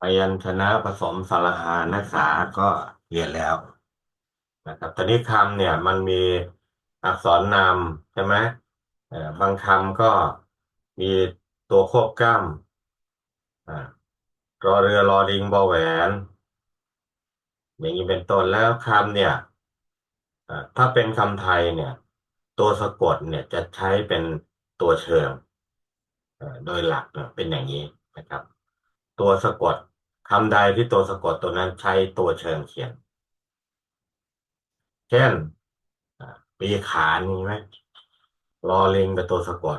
พยัญชนะผสมสาระอานักศึกษาก็เรียนแล้วนะครับตอนนี้คำเนี่ยมันมีอักษรนำใช่ไหมเอ่อบางคำก็มีตัวควบกล้ำอ่ารอเรือรอลิงบอแหวน อย่างนี้เป็นต้นแล้วคำเนี่ยอ่าถ้าเป็นคำไทยเนี่ย ตัวสะกดเนี่ยจะใช้เป็นตัวเชิงเอ่อโดยหลักเนี่ยเป็นอย่างนี้นะครับ ตัวสะกดคำใดที่ตัวสะกดตัวนั้นใช้ตัวเชิงเขียน เช่นปีขานมีไหมรอลิงเป็นตัวสะกด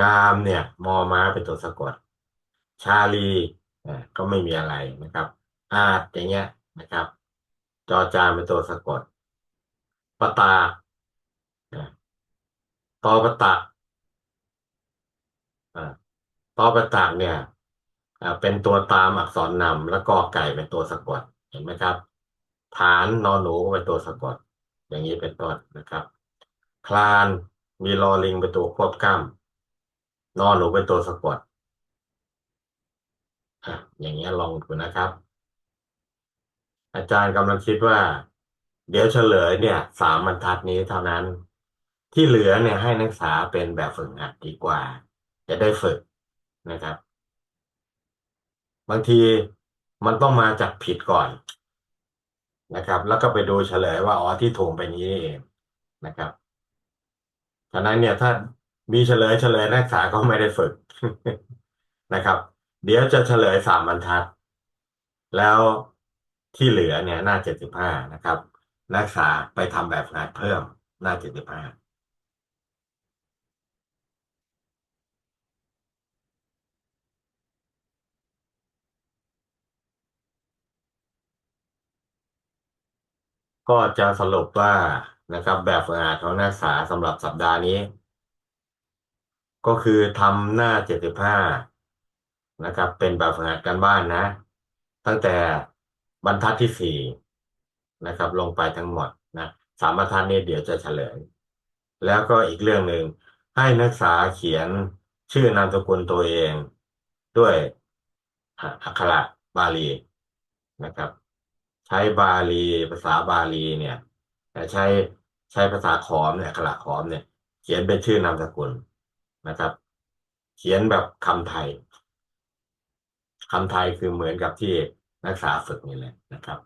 งามเนี่ย มอม้าเป็นตัวสะกด ชาลีก็ไม่มีอะไรนะครับ อาจอย่างเงี้ยนะครับ จอจานเป็นตัวสะกดปตาอ่าตอปตะอ่าตอปตะเนี่ย เป็นตัวตามอักษรนำแล้วก็ไก่เป็นตัวสะกดเห็นไหมครับ ฐานนอนหนูก็เป็นตัวสะกด อย่างนี้เป็นต้นนะครับ คลานมีลอลิงเป็นตัวควบกล้ำนอนหนูเป็นตัวสะกดอะอย่างเงี้ยลองดูนะครับ อาจารย์กำลังคิดว่า เดี๋ยวเฉลยเนี่ยสามบรรทัดนี้เท่านั้น ที่เหลือเนี่ยให้นักศึกษาเป็นแบบฝึกหัดดีกว่า จะได้ฝึกนะครับ บางทีมันต้องมาจากผิดก่อนนะครับ แล้วก็ไปดูเฉลยว่าอ๋อที่ถูกไปนี้เองนะครับฉะนั้นเนี่ยถ้ามีเฉลยเฉลยนักศึกษาก็ไม่ได้ฝึกนะครับ เดี๋ยวจะเฉลยสามบรรทัด แล้วที่เหลือเนี่ยหน้าเจ็ดสิบห้านะครับ นักศึกษาไปทำแบบงานเพิ่มหน้าเจ็ดสิบห้า ก็จะสรุปว่านะครับ แบบฝึกหัดของนักศึกษาสำหรับสัปดาห์นี้ ก็คือทำหน้าเจ็ดสิบห้านะครับ เป็นแบบฝึกหัดการบ้านนะ ตั้งแต่บรรทัดที่สี่นะครับ ลงไปทั้งหมดนะสามบรรทัดนี้เดี๋ยวจะเฉลย แล้วก็อีกเรื่องหนึ่งให้นักศึกษาเขียนชื่อนามสกุลตัวเอง ด้วยอักขระบาลีนะครับ ใช้บาลีภาษาบาลีเนี่ยแต่ใช้ใช้ภาษาขอมเนี่ยอักขระขอมเนี่ย เขียนเป็นชื่อนามสกุลนะครับ เขียนแบบคำไทยคำไทยคือเหมือนกับที่นักศึกษาฝึกนี่แหละนะครับ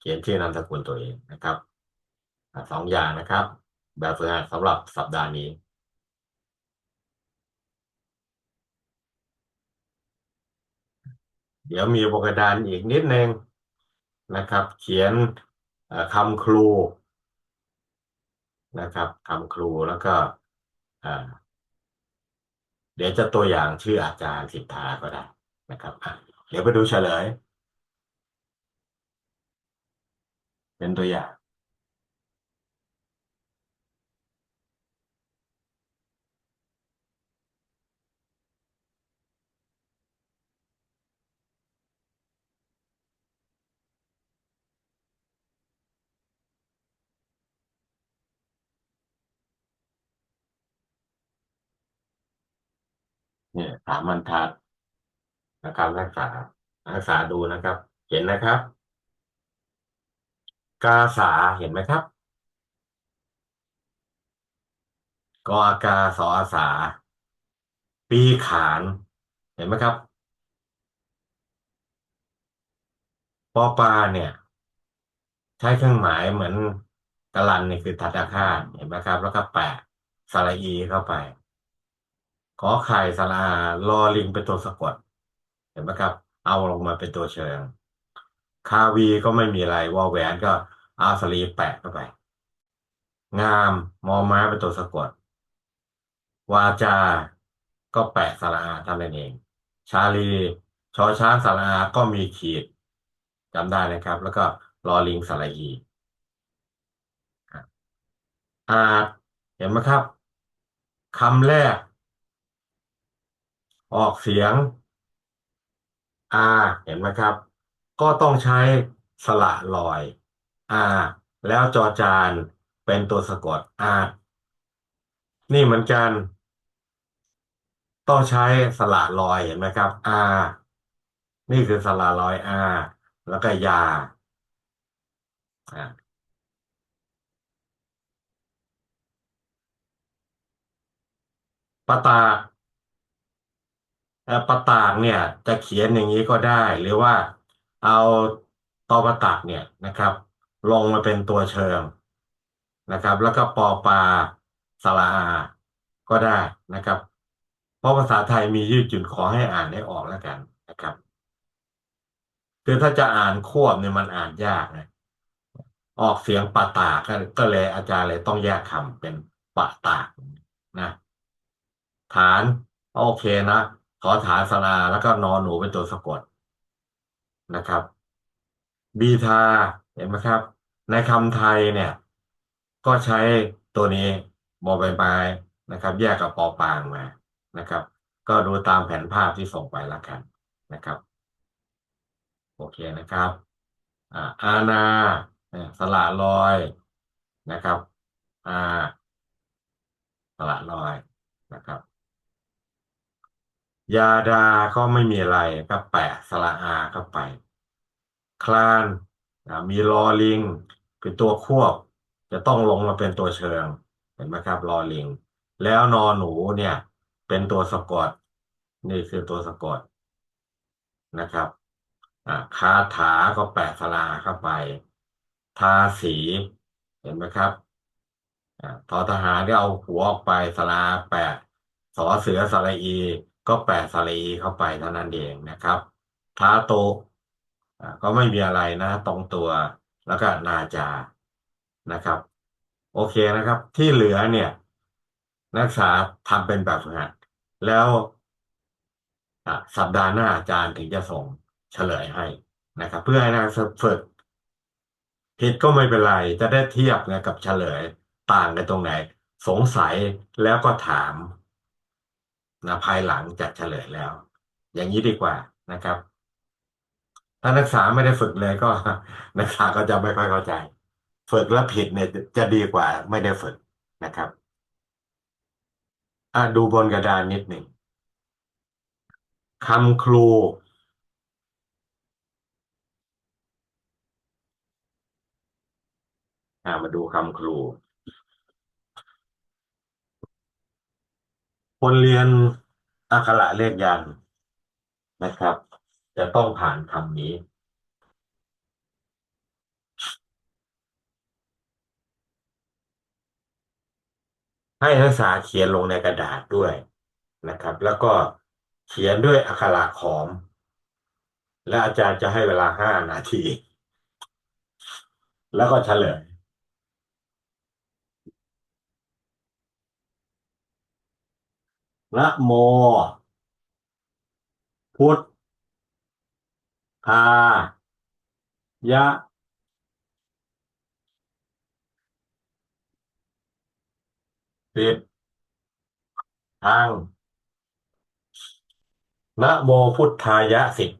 เขียนชื่อนามสกุลตัวเองนะครับสองอย่างนะครับ แบบฝึกหัดสำหรับสัปดาห์นี้เดี๋ยวมีบนกระดานอีกนิดนึง นะครับ เขียนคำครูนะครับคำครูแล้วก็เดี๋ยวจะตัวอย่างชื่ออาจารย์สิทธาก็ได้นะครับเดี๋ยวไปดูเฉลย เป็นตัวอย่าง เนี่ยสามบรรทัดนะครับนักศึกษานักศึกษาดูนะครับ เห็นนะครับ กาสาเห็นไหมครับ กอากาสออาสา ปีขาน เห็นไหมครับปอปลาเนี่ย ใช้เครื่องหมายเหมือนกะลันนี่คือทัตตาคาตเห็นไหมครับ แล้วก็แปะสระอีเข้าไป ขอไข่สระอาลอลิงเป็นตัวสะกด เห็นไหมครับ เอาลงมาเป็นตัวเชิง คาวีก็ไม่มีอะไรวอแหวนก็อาสลีแปะเข้าไป งามมอม้าเป็นตัวสะกด วาจาก็แปะสระอาท่านั้นเอง ชาลีชอช้างสระอาก็มีขีดจำได้นะครับ แล้วก็ลอลิงสระอีอาจเห็นไหมครับคำแรก ออกเสียงอเห็นไหมครับ ก็ต้องใช้สระลอยอแล้วจอจานเป็นตัวสะกดอนี่เหมือนกัน ต้องใช้สระลอยเห็นไหมครับอนี่คือสระลอยอแล้วก็ยาอ่าปตา เอ่อปะตากเนี่ยจะเขียนอย่างนี้ก็ได้ หรือว่าเอาตอปะตากเนี่ยนะครับ ลงมาเป็นตัวเชิงนะครับ แล้วก็ปอปลาสระอาก็ได้นะครับ เพราะภาษาไทยมียืดหยุ่นขอให้อ่านให้ออกแล้วกันนะครับคือถ้าจะอ่านควบเนี่ยมันอ่านยากนะออกเสียงปะตากก็เลยอาจารย์เลยต้องแยกคำเป็นปะตากนะ ฐาน โอเคนะ อฐานสระอาแล้วก็นอนหนูเป็นตัวสะกดนะครับ บีทาเห็นไหมครับ ในคำไทยเนี่ย ก็ใช้ตัวนี้บอใบไม้นะครับ แยกกับปอปางมานะครับ ก็ดูตามแผนภาพที่ส่งไปแล้วกันนะครับ โอเคนะครับอ่าอาณาสละลอยนะครับอาสละลอยนะครับ ยาดาก็ไม่มีอะไรก็แปะสระอาเข้าไป คลานมีลอลิง เป็นตัวควบ จะต้องลงมาเป็นตัวเชิง เห็นไหมครับลอลิง แล้วนอหนูเนี่ย เป็นตัวสะกด นี่คือตัวสะกดนะครับอ่าคาถาก็แปะสระอาเข้าไป ทาสี เห็นไหมครับอ่าทอทหารก็เอาหัวออกไปสระอาแปะสอเสือสระอี ก็แปะสระอีเข้าไปเท่านั้นเองนะครับท้าโตก็ไม่มีอะไรนะ ตรงตัวแล้วก็นาจานะครับ โอเคนะครับ ที่เหลือเนี่ย นักศึกษาทำเป็นแบบฝึกหัดแล้วสัปดาห์หน้าอาจารย์ถึงจะส่งเฉลยให้นะครับ เพื่อให้นักศึกษาฝึกผิดก็ไม่เป็นไร จะได้เทียบไงกับเฉลยต่างกันตรงไหน สงสัยแล้วก็ถาม นะภายหลังจากเฉลยแล้ว อย่างนี้ดีกว่านะครับ ถ้านักศึกษาไม่ได้ฝึกเลยก็ นักศึกษาก็จะไม่ค่อยเข้าใจ ฝึกแล้วผิดเนี่ยจะดีกว่าไม่ได้ฝึกนะครับอะดูบนกระดานนิดหนึ่งคำครู อ่ามาดูคำครู คนเรียนอักขระเลขยันต์นะครับ จะต้องผ่านคำนี้ ให้นักศึกษาเขียนลงในกระดาษด้วยนะครับ แล้วก็เขียนด้วยอักขระขอม และอาจารย์จะให้เวลาห้านาที แล้วก็เฉลย นะโม พุทธายะ สิบทางนะโมพุทธายะสิบ